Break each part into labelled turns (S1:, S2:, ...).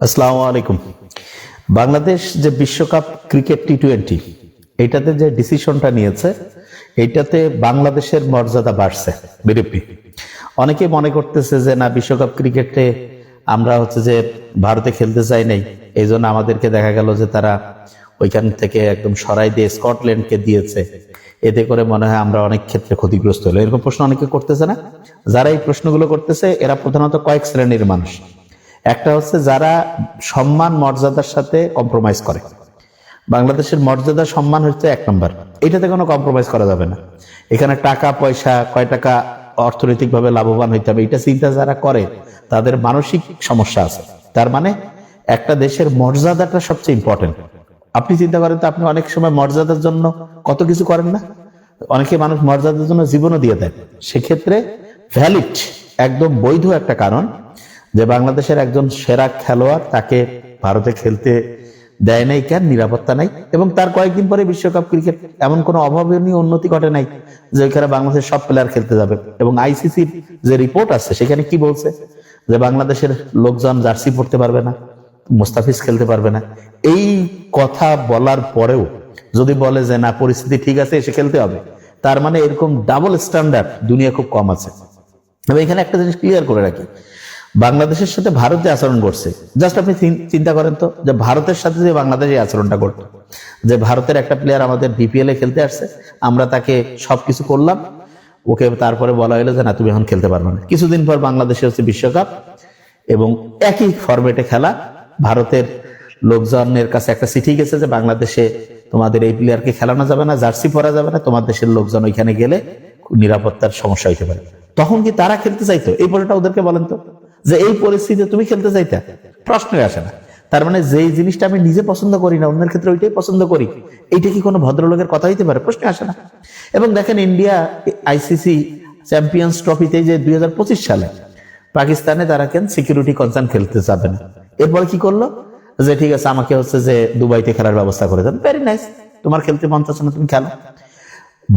S1: আসসালামু আলাইকুম। বাংলাদেশ যে বিশ্বকাপ ক্রিকেট টি টোয়েন্টি এইটাতে যে ডিসিশনটা নিয়েছে এইটাতে বাংলাদেশের মর্যাদা বাড়ছে বিরপি। অনেকে মনে করতেছে যে, না, বিশ্বকাপ ক্রিকেটে আমরা হচ্ছে যে ভারতে খেলতে চাই নাই। এই জন্য আমাদেরকে দেখা গেল যে তারা ওইখান থেকে একদম সরাই দিয়ে স্কটল্যান্ডকে দিয়েছে। এতে করে মনে হয় আমরা অনেক ক্ষেত্রে ক্ষতিগ্রস্ত হলো এরকম প্রশ্ন অনেকে করতেছে না? যারা এই প্রশ্নগুলো করতেছে, এরা প্রধানত কয়েক শ্রেণির মানুষ। একটা হচ্ছে যারা সম্মান, মর্যাদার সাথে কম্প্রোমাইজ করে। বাংলাদেশের মর্যাদা, সম্মান হচ্ছে এক নম্বর। এটাতে কোনো কম্প্রোমাইজ করা যাবে না। এখানে টাকা, পয়সা, কয় টাকা অর্থনৈতিকভাবে লাভবান হইতে হবে, এটা চিন্তা যারা করে, তাদের মানসিক সমস্যা আছে। তার মানে একটা দেশের মর্যাদাটা সবচেয়ে ইম্পর্টেন্ট আপনি চিন্তা করেন তো, আপনি অনেক সময় মর্যাদার জন্য কত কিছু করেন না? অনেকে মানুষ মর্যাদার জন্য জীবনও দিয়ে দেন সেক্ষেত্রে ভ্যালিড একদম বৈধ একটা কারণ যে বাংলাদেশের একজন সেরা খেলোয়াড় তাকে ভারতে খেলতে দেয় নাই কেন? নিরাপত্তা নাই। এবং তার কয়েকদিন পরে বিশ্বকাপ ক্রিকেট এমন কোনো অভাবনীয় উন্নতি ঘটে নাই যে ওইখানে বাংলাদেশের সব প্লেয়ার খেলতে যাবে। এবং আইসিসির যে রিপোর্ট আছে, সেখানে কি বলছে? যে বাংলাদেশের লোকজন জার্সি পড়তে পারবে না, মুস্তাফিজ খেলতে পারবে না। এই কথা বলার পরেও যদি বলে যে, না, পরিস্থিতি ঠিক আছে, এসে খেলতে হবে। তার মানে এরকম ডাবল স্ট্যান্ডার্ড দুনিয়া খুব কম আছে। তবে এখানে একটা জিনিস ক্লিয়ার করে রাখি। বাংলাদেশের সাথে ভারত আচরণ করছে। জাস্ট আপনি চিন্তা করেন তো, যে ভারতের সাথে যে বাংলাদেশ এই আচরণটা করতো, যে ভারতের একটা প্লেয়ার আমাদের বিপিএল এ খেলতে আসছে, আমরা তাকে সবকিছু করলাম, ওকে তারপরে বলা হলো যে না, তুমি এখন খেলতে পারবে না। কিছুদিন পর বাংলাদেশে হচ্ছে বিশ্বকাপ, এবং একই ফরম্যাটে খেলা, ভারতের লোকজনের কাছে একটা চিঠি গেছে যে বাংলাদেশে তোমাদের এই প্লেয়ারকে খেলানো যাবে না, জার্সি পরা যাবে না তোমার দেশের লোকজন ওইখানে গেলে নিরাপত্তার সমস্যা হইতে পারে। তখন কি তারা খেলতে চাইতো? এই পরেটা ওদেরকে বলেন তো। যে এই পরিস্থিতিতে তুমি খেলতে চাইতা, প্রশ্নই আসে না। তার মানে যেই জিনিসটা আমি নিজে পছন্দ করি না, অন্যের ক্ষেত্রে ওইটাই পছন্দ করি, এইটা কি কোনো ভদ্রলোকের কথা হইতে পারে? প্রশ্ন আসে না। এবং দেখেন ইন্ডিয়া আইসিসি চ্যাম্পিয়ন্স ট্রফিতে যে দুই সালে পাকিস্তানে তারা কেন সিকিউরিটি কনসার্ন খেলতে যাবে না? এরপরে কি করল? যে ঠিক আছে, আমাকে হচ্ছে যে দুবাইতে খেলার ব্যবস্থা করে দেন। ভেরি নাইস তোমার খেলতে মন চাচ্ছে না, তুমি খেলো।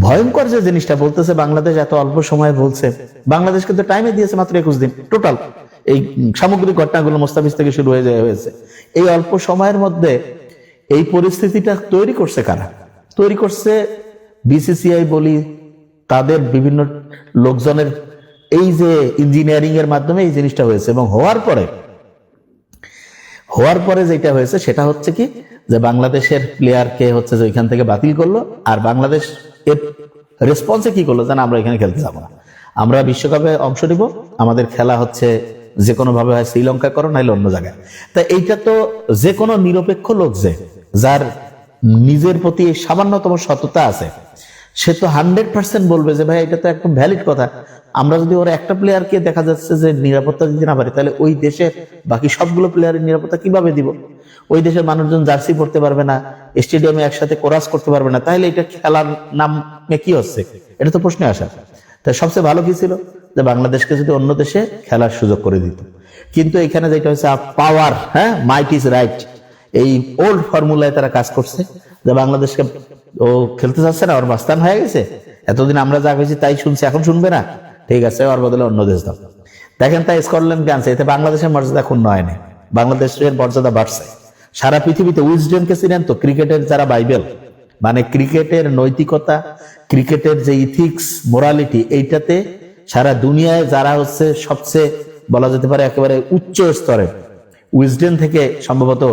S1: ভয়ঙ্কর যে জিনিসটা বলতেছে, বাংলাদেশ এত অল্প সময়ে বলছে। বাংলাদেশ কিন্তু টাইমে দিয়েছে মাত্র একুশ দিন টোটাল এই সামগ্রিক ঘটনাগুলো মোস্তাফিজ থেকে শুরু হয়ে যায়, হয়েছে। এই অল্প সময়ের মধ্যে এই পরিস্থিতিটা তৈরি করছে কারা? তৈরি করছে বিসিসিআই বলি, তাদের বিভিন্ন লোকজনের, এই যে ইঞ্জিনিয়ারিং এর মাধ্যমে এই জিনিসটা হয়েছে এবং হওয়ার পরে হওয়ার পরে যেটা হয়েছে সেটা হচ্ছে কি, যে বাংলাদেশের প্লেয়ারকে হচ্ছে যে ওইখান থেকে বাতিল করল, আর বাংলাদেশ এর রেসপন্সে কি করল? জানা আমরা এখানে খেলতে যাব না। আমরা বিশ্বকাপে অংশ নিব, আমাদের খেলা হচ্ছে যে কোনো ভাবে হয় শ্রীলঙ্কা করো, নাইলে অন্য জায়গায়। তা এইটা তো যে কোনো নিরপেক্ষ লোক যে, যার নিজের প্রতি সামান্যতম সততা আছে, সে তো হান্ড্রেড পার্সেন্ট বলবে যে, ভাই, এটা তো একদম ভ্যালিড কথা। আমরা যদি ওর একটা প্লেয়ারকে দেখা যাচ্ছে যে নিরাপত্তা দিতে না পারি, তাহলে ওই দেশের বাকি সবগুলো প্লেয়ারের নিরাপত্তা কীভাবে দিব? ওই দেশের মানুষজন জার্সি পড়তে পারবে না, স্টেডিয়ামে একসাথে কোরাস করতে পারবে না, তাহলে এটা খেলার নামে কি হচ্ছে? এটা তো প্রশ্নে আসা। তাই সবচেয়ে ভালো কি ছিল? যে বাংলাদেশকে যদি অন্য দেশে খেলার সুযোগ করে দিত। কিন্তু এখানে যেটা হচ্ছে পাওয়ার হ্যাঁ? মাইট ইজ রাইট এই ওল্ড ফর্মুলায় তারা কাজ করছে। যে বাংলাদেশকে ও খেলতে চাচ্ছে না, ওর বাস্তান হয়ে গেছে। এতদিন আমরা যা হয়েছি তাই শুনছি, এখন শুনবে না। ঠিক আছে, ওর বদলে অন্য দেশ দাও। দেখেন তাই স্কটল্যান্ডকে আনছে এতে বাংলাদেশের মর্যাদা ক্ষুণ্ণ হয়নি বাংলাদেশের মর্যাদা বাড়ছে। সারা পৃথিবীতে উইজডেনকে চিনেন তো, ক্রিকেটের যারা বাইবেল মানে ক্রিকেটের নৈতিকতা, ক্রিকেটের যে ইথিক্স মোরালিটি এইটাতে সারা দুনিয়ায় যারা হচ্ছে সবচেয়ে বলা যেতে পারে একেবারে উচ্চ স্তরে উইজডেন থেকে সম্ভবত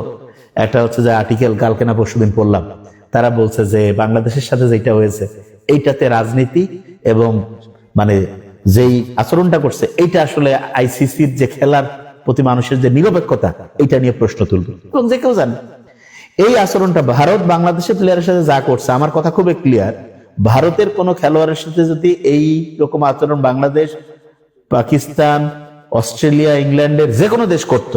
S1: একটা হচ্ছে যে আর্টিকেল কালকে না পরশুদিন পড়লাম, তারা বলছে যে বাংলাদেশের সাথে যেটা হয়েছে, এইটাতে রাজনীতি এবং মানে যেই আচরণটা করছে, এইটা আসলে আইসিসির যে খেলার প্রতি মানুষের যে নিরপেক্ষতা এটা নিয়ে প্রশ্ন তুলবে। এবং যে কেউ জানে। এই আচরণটা ভারত বাংলাদেশের প্লেয়ারের সাথে যা করছে, আমার কথা খুবই ক্লিয়ার ভারতের কোনো খেলোয়াড়ের সাথে যদি এই রকম আচরণ বাংলাদেশ, পাকিস্তান, অস্ট্রেলিয়া, ইংল্যান্ডের যে কোনো দেশ করত,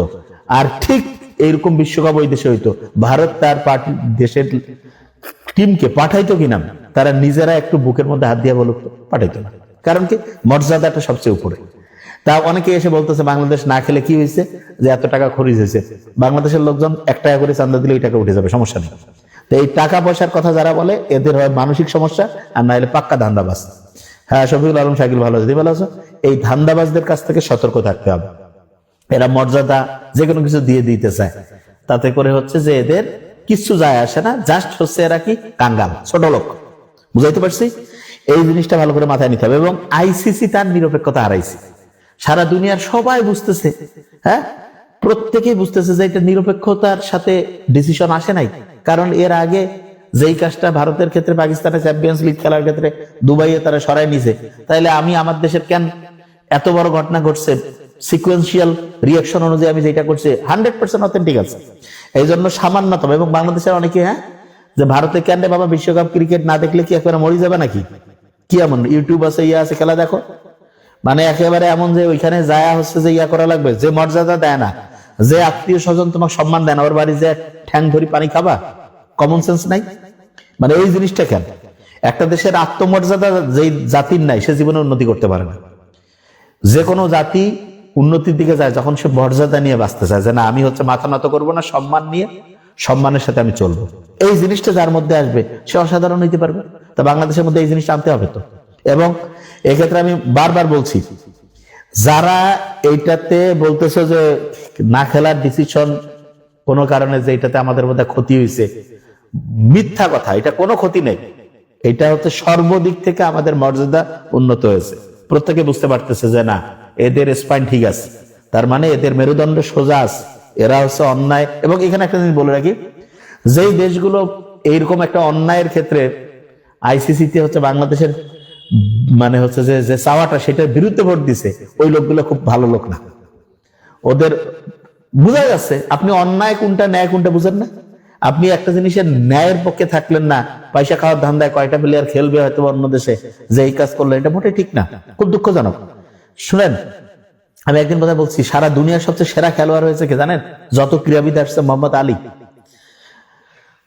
S1: আর ঠিক এইরকম বিশ্বকাপ ওই দেশে হইতো, ভারত তার পার্টি দেশের টিমকে পাঠাইতো কিনা, তারা নিজেরা একটু বুকের মধ্যে হাত দিয়ে বলতো পাঠাইতো না। কারণ কি, মর্যাদাটা সবচেয়ে উপরে। তা অনেকে এসে বলতেছে, বাংলাদেশ না খেলে কি হয়েছে? যে এত টাকা খরচ হয়েছে। বাংলাদেশের লোকজন এক টাকা করে চান্দা দিলে এই টাকা উঠে যাবে, সমস্যা নেই। তো এই টাকা পয়সার কথা যারা বলে, এদের হয় মানসিক সমস্যা, আর না হলে পাক্কা ধান্দাবাজ। হ্যাঁ শফিকুল আলম শাকিল ভালো আছে ভালো আছো? এই ধান্দাবাজদের কাছ থেকে সতর্ক থাকতে হবে। এরা মর্যাদা যে কোনো কিছু দিয়ে দিতে চায়। তাতে করে হচ্ছে যে এদের কিচ্ছু যায় আসে না, জাস্ট হচ্ছে এরা কি? কাঙ্গাল, ছোট লোক। বুঝাইতে পারছি? এই জিনিসটা ভালো করে মাথায় নিতে হবে, এবং আইসিসি তার নিরপেক্ষতা হারাইছে। সারা দুনিয়ার সবাই বুঝতেছে হ্যাঁ? প্রত্যেকেই বুঝতেছে যে এটা নিরপেক্ষতার সাথে ডিসিশন আসে নাই। কারণ এর আগে যেই কাজটা ভারতের ক্ষেত্রে, পাকিস্তানের চ্যাম্পিয়ন্স লিগ খেলার ক্ষেত্রে দুবাইয়ে তারা সরাই নিছে। তাইলে আমি আমার দেশের কেন এত বড় ঘটনা ঘটছে? সিকুয়েন্সিয়াল রিয়াকশন অনুযায়ী আমি যেটা করছি হান্ড্রেড পার্সেন্ট অথেন্টিক আছে। এই জন্য সামান্যতম। এবং বাংলাদেশের অনেকে হ্যাঁ? যে ভারতে কেন বাবা বিশ্বকাপ ক্রিকেট না দেখলে কি একেবারে মরে যাবে নাকি? কি এমন? ইউটিউব আছে ইয়ে আছে, খেলা দেখো। মানে একেবারে এমন যে ওইখানে যায়া হচ্ছে যে ইয়া করা লাগবে, যে মর্যাদা দেয় না, যে আত্মীয় স্বজন তোমাকে সম্মান দেয় না, ওর বাড়ি যে ঠ্যাং ধরি পানি খাবা কমন সেন্স নাই? মানে এই জিনিসটা কেন? একটা দেশের আত্মমর্যাদা যেই জাতির নাই, সে জীবনে উন্নতি করতে পারে না। যে কোনো জাতি উন্নতির দিকে যায়, যখন সে মর্যাদা নিয়ে বাঁচতে চায়, যে না, আমি হচ্ছে মাথা নত করব না, সম্মান নিয়ে, সম্মানের সাথে আমি চলবো। এই জিনিসটা যার মধ্যে আসবে, সে অসাধারণ হইতে পারবে। তা বাংলাদেশের মধ্যে এই জিনিসটা আনতে হবে তো? এবং এক্ষেত্রে আমি বারবার বলছি, যারা এইটাতে বলতেছে যে না খেলার ডিসিশন কোনো কারণে যে এটাতে আমাদের মধ্যে ক্ষতি হয়েছে, মিথ্যা কথা, এটা কোনো ক্ষতি নেই। এটা হচ্ছে সর্বদিক থেকে আমাদের মর্যাদা উন্নত হয়েছে। প্রত্যেকে বুঝতে পারতেছে যে না, এদের স্পাইন ঠিক আছে, তার মানে এদের মেরুদণ্ড সোজা আছে, এরা হচ্ছে অন্যায়। এবং এখানে একটা জিনিস বলে রাখি, যেই দেশগুলো এইরকম একটা অন্যায়ের ক্ষেত্রে আইসিসিতে হচ্ছে বাংলাদেশের মানে হচ্ছে যে যে চাওয়াটা সেটার বিরুদ্ধে ভোট দিছে, ওই লোকগুলো খুব ভালো লোক না। ওদের বোঝা যাচ্ছে, আপনি অন্যায় কোনটা, ন্যায় কোনটা বুঝেন না? আপনি একটা জিনিসের ন্যায়ের পক্ষে থাকলেন না, পয়সা খাওয়ার ধান্দায় কয়টা প্লেয়ার খেলবে হয়তো অন্য দেশে, যে এই কাজ করলেন, এটা মোটে ঠিক না। খুব দুঃখজনক। শুনেন, আমি একদিন কথা বলছি, সারা দুনিয়ার সবচেয়ে সেরা খেলোয়াড় হয়েছে কে জানেন? যত ক্রীড়াবিদ আসছে, মোহাম্মদ আলী।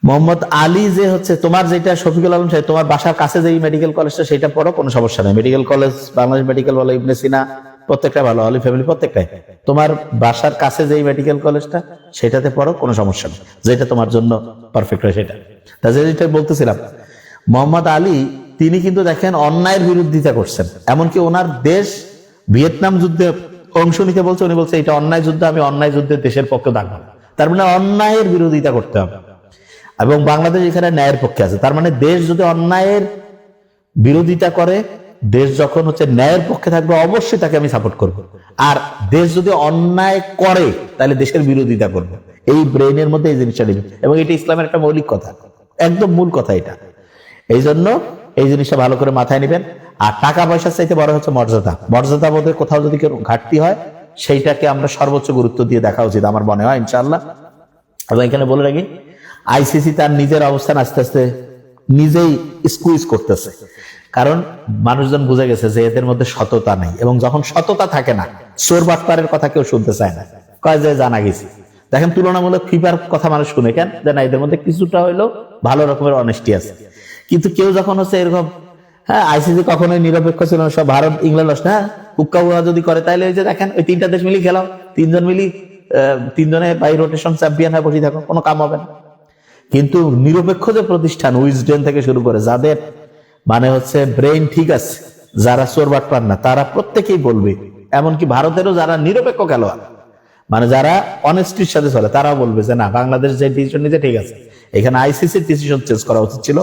S1: মোহাম্মদ আলী যে হচ্ছে, তোমার যেটা শফিকুল আলম সাহেব, তোমার বাসার কাছে যে মেডিকেল কলেজটা সেটা পড়ো কোনো সমস্যা নেই। মেডিকেল কলেজ বাংলাদেশ মেডিকেল বলো, ইবনে সিনা, প্রত্যেকটা ভালো অলি ফ্যামিলি প্রত্যেকটাই। তোমার বাসার কাছে যেই মেডিকেল কলেজটা সেটাতে পড়ো কোনো সমস্যা নেই। যেটা তোমার জন্য পারফেক্ট হয় সেটা। তা যেটা বলতেছিলাম, মোহাম্মদ আলী, তিনি কিন্তু দেখেন অন্যায়ের বিরোধিতা করছেন। এমনকি ওনার দেশ ভিয়েতনাম যুদ্ধে অংশ নিতে বলছে, উনি বলছে, এটা অন্যায় যুদ্ধ, আমি অন্যায় যুদ্ধের দেশের পক্ষে না। তার মানে অন্যায়ের বিরোধিতা করতে হবে। এবং বাংলাদেশ এখানে ন্যায়ের পক্ষে আছে। তার মানে দেশ যদি অন্যায়ের বিরোধিতা করে, দেশ যখন হচ্ছে ন্যায়ের পক্ষে থাকবে, অবশ্যই তাকে আমি সাপোর্ট করব। আর দেশ যদি অন্যায় করে, তাহলে দেশের বিরোধিতা করবে। এই ব্রেনের মধ্যে এই জিনিসটা নেবে এবং এটা ইসলামের একটা মৌলিক কথা। একদম মূল কথা এটা। এই জন্য এই জিনিসটা ভালো করে মাথায় নেবেন। আর টাকা পয়সার চাইতে বড় হচ্ছে মর্যাদা। মর্যাদা বোধে কোথাও যদি কেউ ঘাটতি হয়, সেইটাকে আমরা সর্বোচ্চ গুরুত্ব দিয়ে দেখা উচিত, আমার মনে হয় ইনশাল্লাহ এবং এখানে বলে রাখি আইসিসি তার নিজের অবস্থান আস্তে আস্তে নিজেই স্কুইজ করতেছে। কারণ মানুষজন বুঝে গেছে যে এদের মধ্যে সততা নেই এবং যখন সততা থাকে না, চোর বাটপারের কথা কেউ শুনতে চায় না। কয় যে জানা গেছি। দেখেন তুলনামূলক ফিফার কথা মানুষ শুনে কেন? যে না, এদের মধ্যে কিছুটা হইলেও ভালো রকমের অনেস্টি আছে। কিন্তু কেউ যখন হচ্ছে এরকম হ্যাঁ আইসিসি কখনোই নিরপেক্ষ ছিল সব ভারত, ইংল্যান্ড আসে হ্যাঁ হুক্কা উড়া যদি করে তাহলে ওই যে দেখেন, ওই তিনটা দেশ মিলি খেলাও। তিনজন মিলি তিনজনে বাই রোটেশন চ্যাম্পিয়ন হয়ে বসে থাকো কোনো কাম হবে না। কিন্তু নিরপেক্ষ যে প্রতিষ্ঠান উইজডেন থেকে শুরু করে যাদের মানে হচ্ছে ব্রেইন ঠিক আছে, যারা চোর বাটপার না, তারা প্রত্যেকেই বলবে, এমনকি ভারতেরও যারা নিরপেক্ষ খেলোয়াড় মানে যারা অনেস্টির সাথে চলে, তারাও বলবে যে না, বাংলাদেশ যে ডিসিশন নিতে ঠিক আছে। এখানে আইসিসির ডিসিশন চেঞ্জ করা উচিত ছিল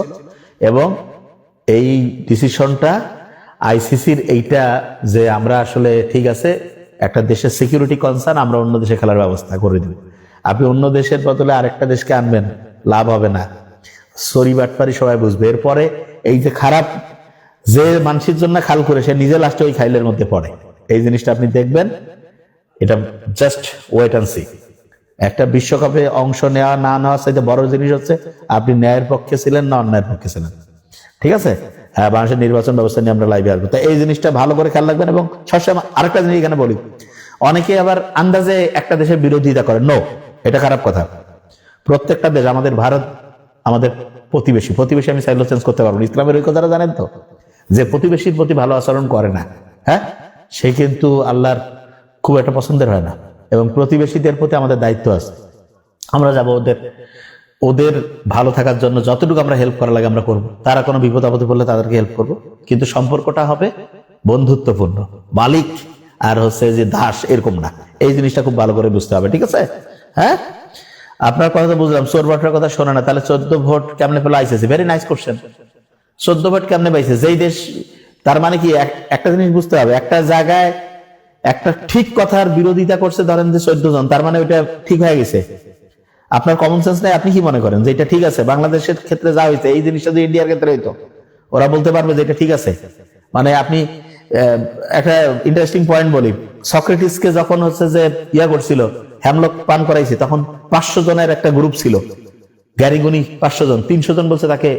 S1: এবং এই ডিসিশনটা আইসিসির এইটা যে আমরা আসলে ঠিক আছে, একটা দেশের সিকিউরিটি কনসার্ন আমরা অন্য দেশে খেলার ব্যবস্থা করে দিব। আপনি অন্য দেশের বদলে আরেকটা দেশকে আনবেন। লাভ হবে না। সরি বাটপারি সবাই বুঝবে। এরপরে এই যে খারাপ, যে মানুষের জন্য খাল করে সে নিজে লাস্টে ওই খাইলের মধ্যে পড়ে। এই জিনিসটা আপনি দেখবেন। এটা জাস্ট ওয়েট অ্যান্ড সি একটা বিশ্বকাপে অংশ নেওয়া, না নেওয়ার চাইতে বড় জিনিস হচ্ছে, আপনি ন্যায়ের পক্ষে ছিলেন না অন্যায়ের পক্ষে ছিলেন। ঠিক আছে? হ্যাঁ বাংলাদেশের নির্বাচন ব্যবস্থা নিয়ে আমরা লাইভে আসব। তো এই জিনিসটা ভালো করে খেয়াল রাখবেন এবং সবসময় আরেকটা জিনিস এখানে বলি। অনেকে আবার আন্দাজে একটা দেশের বিরোধিতা করে। নো এটা খারাপ কথা। প্রত্যেকটা দেশ, আমাদের ভারত, আমাদের প্রতিবেশী প্রতিবেশী আমি চাইলেও চেঞ্জ করতে পারব। ইসলামের ওই কথাটা জানেন তো? যে প্রতিবেশীর প্রতি ভালো আচরণ করে না হ্যাঁ? সে কিন্তু আল্লাহর খুব একটা পছন্দের হয় না। এবং প্রতিবেশীদের প্রতি আমাদের দায়িত্ব আছে। আমরা যাব ওদের ওদের ভালো থাকার জন্য যতটুকু আমরা হেল্প করা লাগে আমরা করব। তারা কোনো বিপদ আপদে পড়লে তাদেরকে হেল্প করব। কিন্তু সম্পর্কটা হবে বন্ধুত্বপূর্ণ, মালিক আর হচ্ছে যে দাস এরকম না। এই জিনিসটা খুব ভালো করে বুঝতে হবে, ঠিক আছে? হ্যাঁ? আপনার কথা বুঝলাম, চোর ভোটের কথা শোনে না, তাহলে চোদ্দ ভোট কেমনে পেল ভেরি নাইস কোশ্চেন চোদ্দ ভোট কেমনে পাইছে? যেই দেশ, তার মানে কি একটা জিনিস বুঝতে হবে, একটা জায়গায় একটা ঠিক কথার বিরোধিতা করছে ধরেন যে চোদ্দ জন, তার মানে ওইটা ঠিক হয়ে গেছে। আপনার কমন সেন্স নাই, আপনি কি মনে করেন যে এটা ঠিক আছে? বাংলাদেশের ক্ষেত্রে যা হয়েছে এই জিনিসটা যদি ইন্ডিয়ার ক্ষেত্রে হইতো, ওরা বলতে পারবে যে এটা ঠিক আছে। মানে আপনি একটা ইন্টারেস্টিং পয়েন্ট বলি। সক্রেটিসকে যখন হচ্ছে যে ইয়া করছিল হ্যামলক পান করাইছে, তখন পাঁচশো জনের একটা গ্রুপ ছিল। গ্যারিগুনি পাঁচশো জন, তিনশো জন বলছে তাকে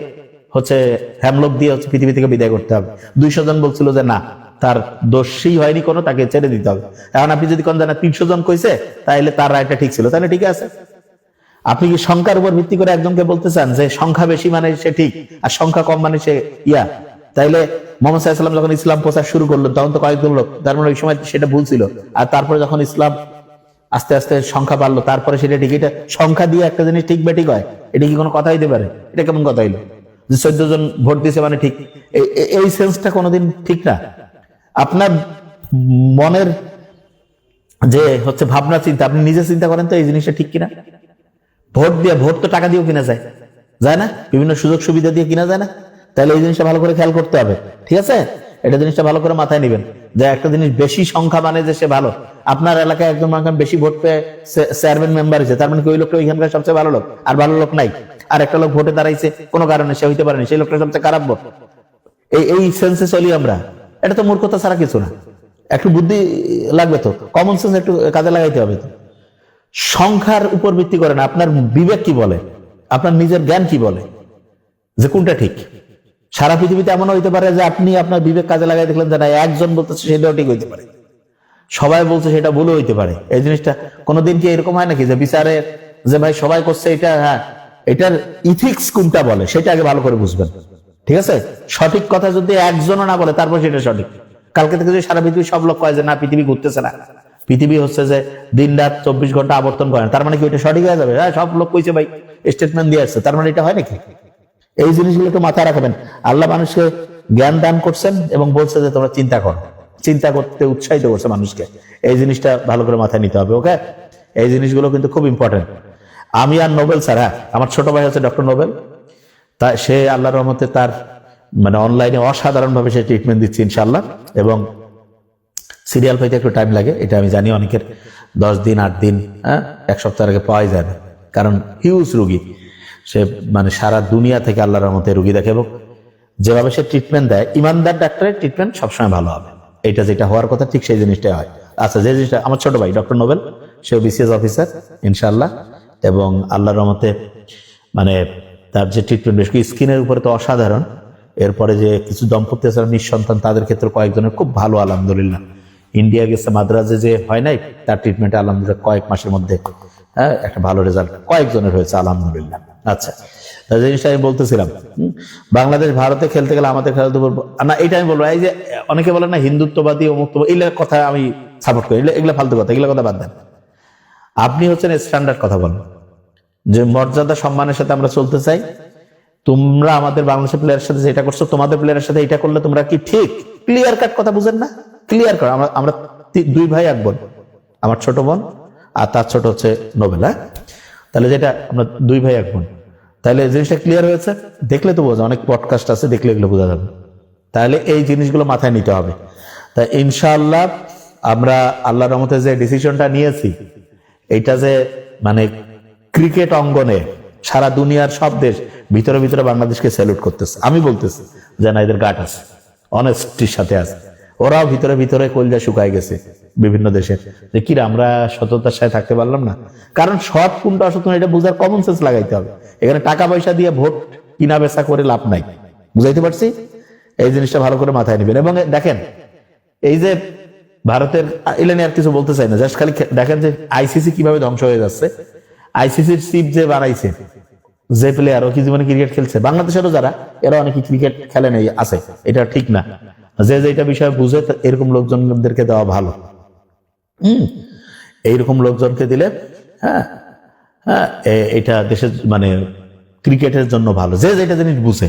S1: হচ্ছে হ্যামলক দিয়ে হচ্ছে পৃথিবী থেকে বিদায় করতে হবে। দুইশো জন বলছিল যে না, তার দোষী হয়নি, কোনো তাকে ছেড়ে দিতে হবে। এখন আপনি যদি কোন জানা তিনশো জন কইছে তাহলে তার রায়টা ঠিক ছিল। তাহলে ঠিক আছে। আপনি কি সংখ্যার উপর ভিত্তি করে একজনকে বলতে চান যে সংখ্যা বেশি মানে সে ঠিক, আর সংখ্যা কম মানে সে ইয়া? তাইলে মোহাম্মদ সাল্লাম যখন ইসলাম প্রচার শুরু করল তখন তো কয়েকজন লোক, তার মানে ওই সময় সেটা ভুল ছিল। আর তারপরে যখন ইসলাম আস্তে আস্তে সংখ্যা বাড়লো, তারপরে সেটা ঠিক, এটা সংখ্যা দিয়ে একটা জিনিস ঠিক বা ঠিক হয়? এটা কি কোনো কথা হইতে পারে? এটা কেমন কথা হইল? যে চোদ্দ জন ভোট দিয়েছে মানে ঠিক। এই সেন্সটা কোনোদিন ঠিক না। আপনার মনের যে হচ্ছে ভাবনা, চিন্তা, আপনি নিজে চিন্তা করেন তো এই জিনিসটা ঠিক কিনা? ভোট দিয়ে, ভোট তো টাকা দিয়েও কিনা যায়। যায় না? বিভিন্ন সুযোগ সুবিধা দিয়ে কিনা যায় না? তাহলে এই জিনিসটা ভালো করে খেয়াল করতে হবে। ঠিক আছে? এটা জিনিসটা ভালো করে মাথায় নেবেন। যে একটা জিনিস বেশি সংখ্যা মানে যে সে ভালো। আপনার এলাকায় একজন মনে করেন বেশি ভোট পেয়ে চেয়ারম্যান মেম্বার হয়েছে, তার মানে ওই লোকটা ওইখানকার সবচেয়ে ভালো লোক? আর ভালো লোক নাই। আর একটা লোক ভোটে দাঁড়াইছে, কোনো কারণে সে হইতে পারেনি, সেই লোকটা সবচেয়ে খারাপ ভোট। এই এই সেন্সে চলি আমরা। এটা তো মূর্খতা ছাড়া কিছু না। একটু বুদ্ধি লাগবে তো। কমন সেন্স একটু কাজে লাগাইতে হবে তো। সংখ্যার উপর ভিত্তি করে না, আপনার বিবেক কি বলে? আপনার নিজের জ্ঞান কি বলে? যে কোনটা ঠিক? সারা পৃথিবীতে এমন হইতে পারে যে আপনি আপনার বিবেক কাজে লাগাই দেখলেন যে না, একজন বলতেছে সেটাও ঠিক হইতে পারে। সবাই বলছে সেটা ভুলও হইতে পারে। এই জিনিসটা কোনোদিন কি এরকম হয় নাকি? যে বিচারে যে ভাই সবাই করছে এটা হ্যাঁ এটার ইথিক্স কোনটা বলে, সেটা আগে ভালো করে বুঝবেন। ঠিক আছে? সঠিক কথা যদি একজনও না বলে, তারপর সেটা সঠিক। কালকে থেকে যদি সারা পৃথিবী সব লোক কয় যে না, পৃথিবী ঘুরতেছে না। পৃথিবী হচ্ছে যে দিন রাত চব্বিশ ঘণ্টা আবর্তন করে তার মানে কি ওইটা সঠিক হয়ে যাবে? হ্যাঁ সব লোক কইছে ভাই স্টেটমেন্ট দিয়ে আসছে। তার মানে এটা হয় নাকি? এই জিনিসগুলো একটু মাথায় রাখবেন। আল্লাহ মানুষকে জ্ঞান দান করছেন এবং বলছে যে তোমরা চিন্তা করো। চিন্তা করতে উৎসাহিত করছে মানুষকে। এই জিনিসটা ভালো করে মাথায় নিতে হবে, ওকে? এই জিনিসগুলো কিন্তু খুব ইম্পর্টেন্ট আমি আর নোবেল স্যার হ্যাঁ আমার ছোট ভাই হচ্ছে ডক্টর নোবেল। তা সে আল্লাহর রহমতে তার মানে অনলাইনে অসাধারণভাবে সে ট্রিটমেন্ট দিচ্ছে ইনশাল্লাহ এবং সিরিয়াল পাইতে একটু টাইম লাগে, এটা আমি জানি অনেকের দশ দিন, আট দিন হ্যাঁ এক সপ্তাহ আগে পাওয়াই যায় না। কারণ হিউজ রুগী। সে মানে সারা দুনিয়া থেকে আল্লাহর রহমতে রুগী দেখে এবং যেভাবে সে ট্রিটমেন্ট দেয়, ইমানদার ডাক্তারের ট্রিটমেন্ট সবসময় ভালো হবে। এটা যেটা হওয়ার কথা ঠিক সেই জিনিসটাই হয়। আচ্ছা যে জিনিসটা, আমার ছোট ভাই ডক্টর নোবেল সে বিসিএস অফিসার ইনশাল্লাহ এবং আল্লাহর রহমতে মানে তার যে ট্রিটমেন্ট বেশ স্কিনের উপরে তো অসাধারণ। এরপরে যে কিছু দম্পতি আছে নিঃসন্তান, তাদের ক্ষেত্রে কয়েকজনের খুব ভালো, আলহামদুলিল্লাহ। ইন্ডিয়া গেছে মাদ্রাজে যে হয় নাই, তার ট্রিটমেন্ট আলহামদুলিল্লাহ কয়েক মাসের মধ্যে হ্যাঁ একটা ভালো রেজাল্ট কয়েকজনের হয়েছে, আলহামদুলিল্লাহ। আচ্ছা জিনিসটা আমি বলতেছিলাম বাংলাদেশ ভারতে খেলতে গেলে আমাদের খেলতে বলব না এটা আমি বলব এই যে অনেকে বলে না হিন্দুত্ববাদী মুক্তবাদী, এগুলো কথা আমি সাপোর্ট করি, এগুলো ফালতু কথা, এগুলো কথা বাদ দেন। আপনি হচ্ছেন স্ট্যান্ডার্ড কথা বলেন, যে মর্যাদা সম্মানের সাথে আমরা চলতে চাই, তোমরা আমাদের বাংলাদেশের প্লেয়ারের সাথে যেটা করছ, তোমাদের প্লেয়ারের সাথে এটা করলে তোমরা কি ঠিক? ক্লিয়ার কাট কথা বুঝেন না? ক্লিয়ার কর আমরা আমরা দুই ভাই, এক বোন, আমার ছোট বোন আর তার ছোট হচ্ছে নোবেল হ্যাঁ? তাহলে যেটা আমরা দুই ভাই, এক বোন। তাহলে জিনিসটা ক্লিয়ার হয়েছে? দেখলে তো বোঝা, অনেক পডকাস্ট আছে, দেখলে এগুলো বোঝা যাবে। তাহলে এই জিনিসগুলো মাথায় নিতে হবে। তা ইনশাআল্লাহ আমরা আল্লাহর রহমতে যে ডিসিশনটা নিয়েছি, এটা যে মানে ক্রিকেট অঙ্গনে সারা দুনিয়ার সব দেশ ভিতরে ভিতরে বাংলাদেশকে স্যালুট করতেছে। আমি বলতেছি যে না এদের গাট আছে অনেস্টির সাথে আছে। ওরাও ভিতরে ভিতরে কলজা শুকায় গেছে বিভিন্ন দেশের যে কি আমরা সততার সাথে থাকতে পারলাম না? কারণ সৎ কোনটা অসৎ এটা বুঝার কমন সেন্স লাগাইতে হবে। এখানে টাকা পয়সা দিয়ে ভোট কিনা বেচা করে লাভ নাই। বুঝাইতে পারছি? এই জিনিসটা ভালো করে মাথায় নেবেন। এবং দেখেন, এই যে ভারতের, এলে নিয়ে আর কিছু বলতে চাই না। জাস্ট খালি দেখেন যে আইসিসি কীভাবে ধ্বংস হয়ে যাচ্ছে। আইসিসির চিফ যে বানাইছে, যে প্লেয়ার ও কি জীবনে ক্রিকেট খেলছে? বাংলাদেশেরও যারা, এরা অনেকে ক্রিকেট খেলে নেই, আছে। এটা ঠিক না। যে যেটা বিষয় বুঝে এরকম লোকজনদেরকে দেওয়া ভালো। হম? এইরকম লোকজনকে দিলে হ্যাঁ হ্যাঁ এটা দেশের মানে ক্রিকেটের জন্য ভালো। যে যেটা জিনিস বুঝে।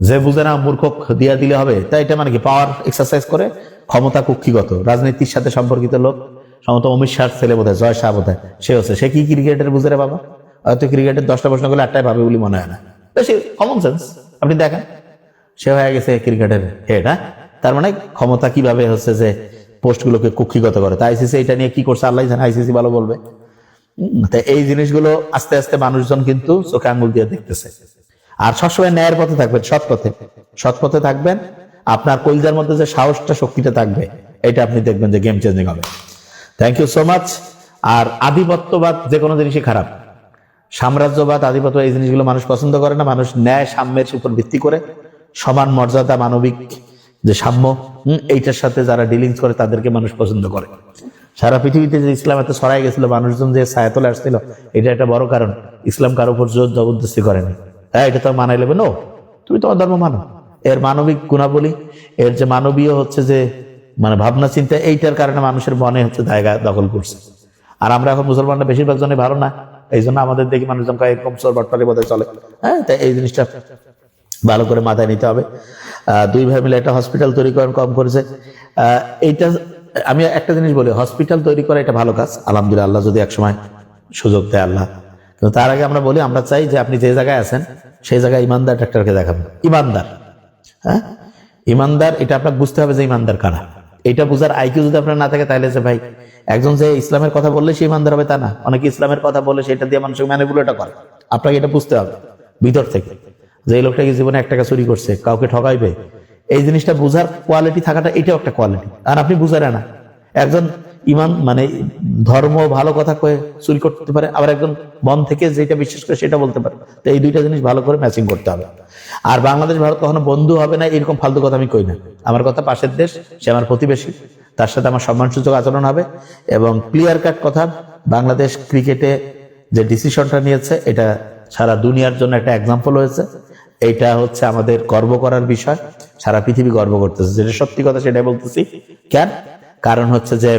S1: যে বুঝে না মূর্খ দিয়া দিলে হবে তাই এটা মানে কি পাওয়ার এক্সারসাইজ করে? ক্ষমতা কুক্ষিগত। রাজনীতির সাথে সম্পর্কিত লোক সম্ভবত অমিত শাহ ছেলে বোধ হয় জয় শাহ বোধ সে হচ্ছে। সে কি ক্রিকেটের বুঝে রে বাবা? হয়তো ক্রিকেটের দশটা প্রশ্ন করলে একটাই পাবে বলে মনে হয় না। বেশি কমন সেন্স আপনি দেখেন। সে হয়ে গেছে ক্রিকেটের হেড হ্যাঁ? তার মানে ক্ষমতা কীভাবে হচ্ছে যে পোস্টগুলোকে কুক্ষিগত করে? তা আইসিসি এটা নিয়ে কি করছে? আল্লাহ জানে আইসিসি ভালো বলবে। এই জিনিসগুলো আস্তে আস্তে মানুষজন কিন্তু চোখে আঙ্গুল দিয়ে দেখতেছে। আর সবসময় ন্যায়ের পথে থাকবেন, সৎ পথে। সৎ পথে থাকবেন, আপনার কলিজার মধ্যে যে সাহসটা, শক্তিটা থাকবে, এটা আপনি দেখবেন যে গেম চেঞ্জিং হবে। থ্যাংক ইউ সো মাচ আর আধিপত্যবাদ যে কোনো জিনিসই খারাপ। সাম্রাজ্যবাদ, আধিপত্য এই জিনিসগুলো মানুষ পছন্দ করে না। মানুষ ন্যায় সাম্যের উপর ভিত্তি করে সমান মর্যাদা মানবিক যে সাম্য এইটার সাথে যারা ডিলিংস করে তাদেরকে মানুষ পছন্দ করে। সারা পৃথিবীতে যে ইসলাম এত ছড়াই গেছিল, মানুষজন যে ছায়াতলে আসছিল, এটা একটা বড় কারণ। ইসলাম কারও উপর জোর জবরদস্তি করেনি হ্যাঁ এটা তো মানাই নেবে? নো তুমি তোমার ধর্ম মানো। এর মানবিক গুণাবলী, এর যে মানবীয় হচ্ছে যে মানে ভাবনা চিন্তা, এইটার কারণে মানুষের মনে হচ্ছে জায়গা দখল করছে। আর আমরা এখন মুসলমানরা বেশিরভাগ জনে ভালো না এই জন্য আমাদের দেখি মানুষজন কয়েক কম চোর বাটপাড়ি বোধহয় চলে। হ্যাঁ তাই এই জিনিসটা ভালো করে মাথায় নিতে হবে। দুই ভাই মিলে একটা হসপিটাল তৈরি করেন কম করেছে। এইটা, আমি একটা জিনিস বলি হসপিটাল তৈরি করা এটা ভালো কাজ। আলহামদুলিল্লাহ, আল্লাহ যদি একসময় সুযোগ দেয় আল্লাহ। কিন্তু তার আগে আমরা বলি, আমরা চাই যে আপনি যে জায়গায় আছেন, সেই জায়গায় ইমানদার ডাক্তারকে দেখাবেন। ইমানদার হ্যাঁ? ইমানদার, এটা আপনাকে বুঝতে হবে যে ইমানদার কারা। এটা বুঝার আইকিউ যদি আপনার না থাকে, তাহলে যে ভাই, একজন যে ইসলামের কথা বললে সে ইমানদার হবে তা না। অনেকে ইসলামের কথা বলে সেটা দিয়ে মানুষকে ম্যানিপুলেট করে। আপনাকে এটা বুঝতে হবে, ভিতর থেকে। যে লোকটা কি জীবনে এক টাকা চুরি করছে, কাউকে ঠকাইবে? এই জিনিসটা বুঝার কোয়ালিটি থাকাটা এটাও একটা কোয়ালিটি আর আপনি বুঝারে না। একজন ইমান মানে ধর্ম ভালো কথা কয়ে চুরি করতে পারে, আবার একজন মন থেকে যেটা বিশ্বাস করে সেটা বলতে পারে। তো এই দুইটা জিনিস ভালো করে ম্যাচিং করতে হবে। আর বাংলাদেশ, ভারত কখনো বন্ধু হবে না, এরকম ফালতু কথা আমি কই না। আমার কথা পাশের দেশ, সে আমার প্রতিবেশী। তার সাথে আমার সম্মানসূচক আচরণ হবে। এবং ক্লিয়ার কাট কথা, বাংলাদেশ ক্রিকেটে যে ডিসিশনটা নিয়েছে, এটা সারা দুনিয়ার জন্য একটা এক্সাম্পল হয়েছে। এইটা হচ্ছে আমাদের গর্ব করার বিষয়। সারা পৃথিবী গর্ব করতেছে। যেটা সত্যি কথা সেটাই বলতেছি। কেন? কারণ হচ্ছে যে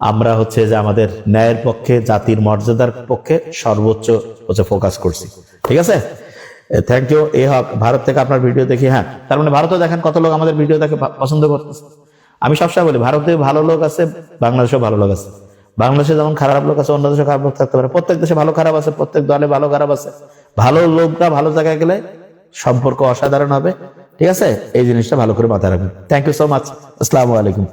S1: আমরা হচ্ছে যে আমাদের ন্যায়ের পক্ষে, জাতির মর্যাদার পক্ষে সর্বোচ্চ হচ্ছে ফোকাস করছি। ঠিক আছে? Thank you A Haque, Bharat থেকে আপনার ভিডিও দেখি হ্যাঁ। তার মানে ভারতও দেখেন কত লোক আমাদের ভিডিও দেখে পছন্দ করতেছে। আমি সবসময় বলি, ভারতে ভালো লোক আছে, বাংলাদেশেও ভালো লোক আছে। বাংলাদেশে যেমন খারাপ লোক আছে, অন্য দেশে খারাপ লোক থাকতে পারে। প্রত্যেক দেশে ভালো খারাপ আছে, প্রত্যেক দলে ভালো খারাপ আছে। ভালো লোকরা ভালো জায়গায় গেলে সম্পর্ক অসাধারণ হবে। ঠিক আছে? এই জিনিসটা ভালো করে মাথায় রাখবেন। থ্যাংক ইউ সো মাচ আসসালামু আলাইকুম